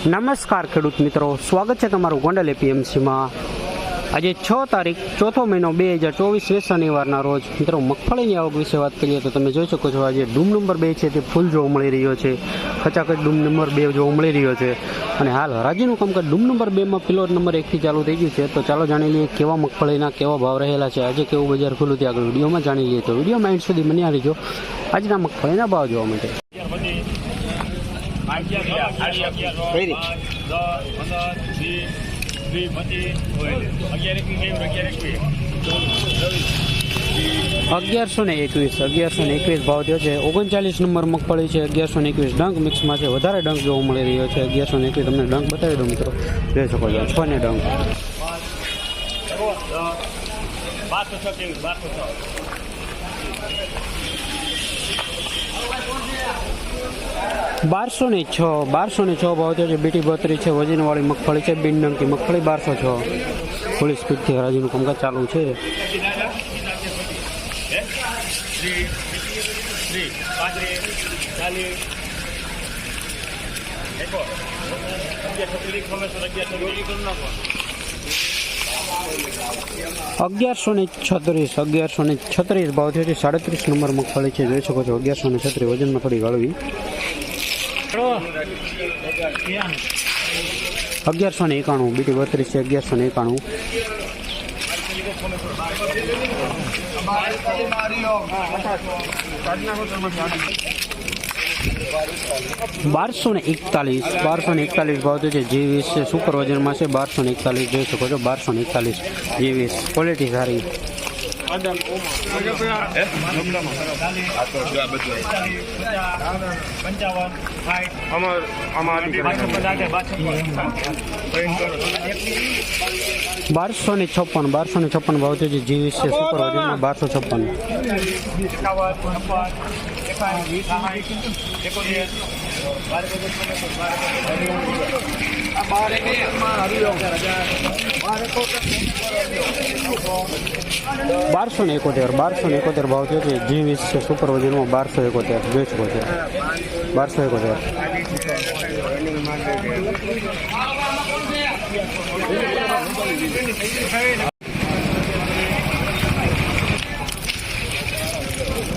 નમસ્કાર ખેડૂત મિત્રો. સ્વાગત છે તમારું ગોંડલ એપીએમસીમાં. આજે છ તારીખ, ચોથો મહિનો બે હજાર ચોવીસ શનિવારના રોજ. મિત્રો, મગફળીની આવક વિશે વાત કરીએ તો તમે જોઈ શકો છો આજે ડૂમ નંબર બે છે તે ફૂલ જોવા મળી રહ્યો છે. ખચાખચ ડૂમ નંબર બે જોવા મળી રહ્યો છે. અને હાલ હરાજીનું કામકાજ ડૂમ નંબર બેમાં પિલોટ નંબર એકથી ચાલુ થઈ ગયું છે. તો ચાલો જાણી લઈએ કેવા મગફળીના કેવા ભાવ રહેલા છે. આજે કેવું બજાર ખુલ્લું તે આગળ વિડીયોમાં જાણી લઈએ. તો વિડીયોમાં એન્ડ સુધી બન્યા રહીજો આજના મગફળીના ભાવ જોવા માટે. અગિયારસો ને એકવીસ, અગિયારસો ને એકવીસ ભાવ થયો છે. ઓગણચાલીસ નંબર મગફળી છે. અગિયારસો ને એકવીસ ડંક મિક્સમાં છે. વધારે ડંક જોવા મળી રહ્યો છે. અગિયારસો ને એકવીસ તમને ડંક બતાવી દઉં મિત્રો. જોઈ શકો છો, છ ને ડંક. બારસો ને છ બારસો ને છ ભાવ થયો છે. બીટી બત્રી છે, વજનવાળી મગફળી છે બિન ડંકી મગફળી બારસો છ. ફૂલ સ્પીડથી હરાજીનું કામકાજ ચાલુ છે. અગિયારસો ને છત્રીસ અગિયારસો ને છત્રીસ ભાવ થયો છે. સાડત્રીસ નંબર મગફળી છે. જોઈ શકો છો અગિયારસો ને છત્રીસ વજનમાં થોડી હળવી અગિયારસો ને એકાણું, બીટી બત્રીસ છે, અગિયારસો ને એકાણું. બારસો ને એકતાલીસ, બારસો ને એકતાલીસ ભાવ છે, જીવીસ સુપર વજનમાં છે, બારસો ને એકતાલીસ, જોઈ શકો છો, બારસો ને એકતાલીસ, જીવીસ ક્વોલિટી સારી. બારસો ને છપ્પન બારસો ને છપ્પન ભાવ છે જે વીસ છે સુપર બારસો છપ્પન. બારસો ને એકોતેર, બારસો ને એકોતેર ભાવ થયો છે. જી વીસ છે સુપર વજનમાં બારસો એકોતેર જોઈ શકો છો. બારસો એકોતેર.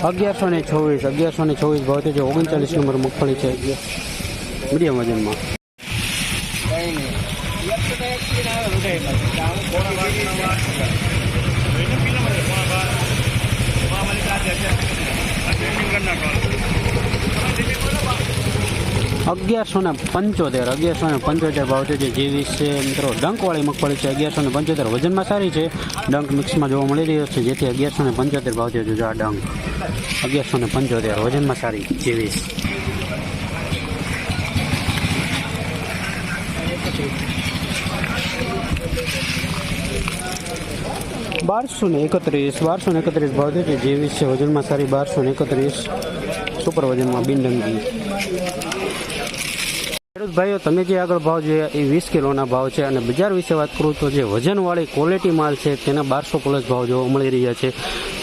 અગિયારસો ને છવ્વીસ, અગિયારસો ને છવ્વીસ ભાવ થયો છે. ઓગણચાલીસ નંબર મગફળી છે. મીડિયમ વજનમાં. અગિયારસો ને પંચોતેર, અગિયારસો ને પંચોતેર ભાવ છે જે છે મિત્રો. ડંકવાળી મગફળી છે, અગિયારસો ને પંચોતેર વજનમાં સારી છે. ડંક મિક્સમાં જોવા મળી રહ્યો છે, જેથી અગિયારસો ને પંચોતેર ભાવ છે જો આ ડંક અગિયારસો ને પંચોતેર વજનમાં સારી જેવીસ બારસો ને એકત્રીસ, બારસો ને એકત્રીસ ભાવ છે જેવીસ છે વજનમાં સારી બારસો ને એકત્રીસ સુપર વજનમાં બિનડંગી ખેડૂત ભાઈઓ, તમે જે આગળ ભાવ જોયા એ વીસ કિલોના ભાવ છે અને બજાર વિશે વાત કરું તો જે વજનવાળી ક્વોલિટી માલ છે તેના બારસો પ્લસ ભાવ જોવા મળી રહ્યા છે.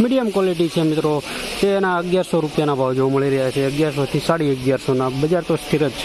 મીડિયમ ક્વોલિટી છે મિત્રો, તેના અગિયારસો રૂપિયાના ભાવ જોવા મળી રહ્યા છે. અગિયારસોથી સાડી અગિયારસોના. બજાર તો સ્થિર જ છે.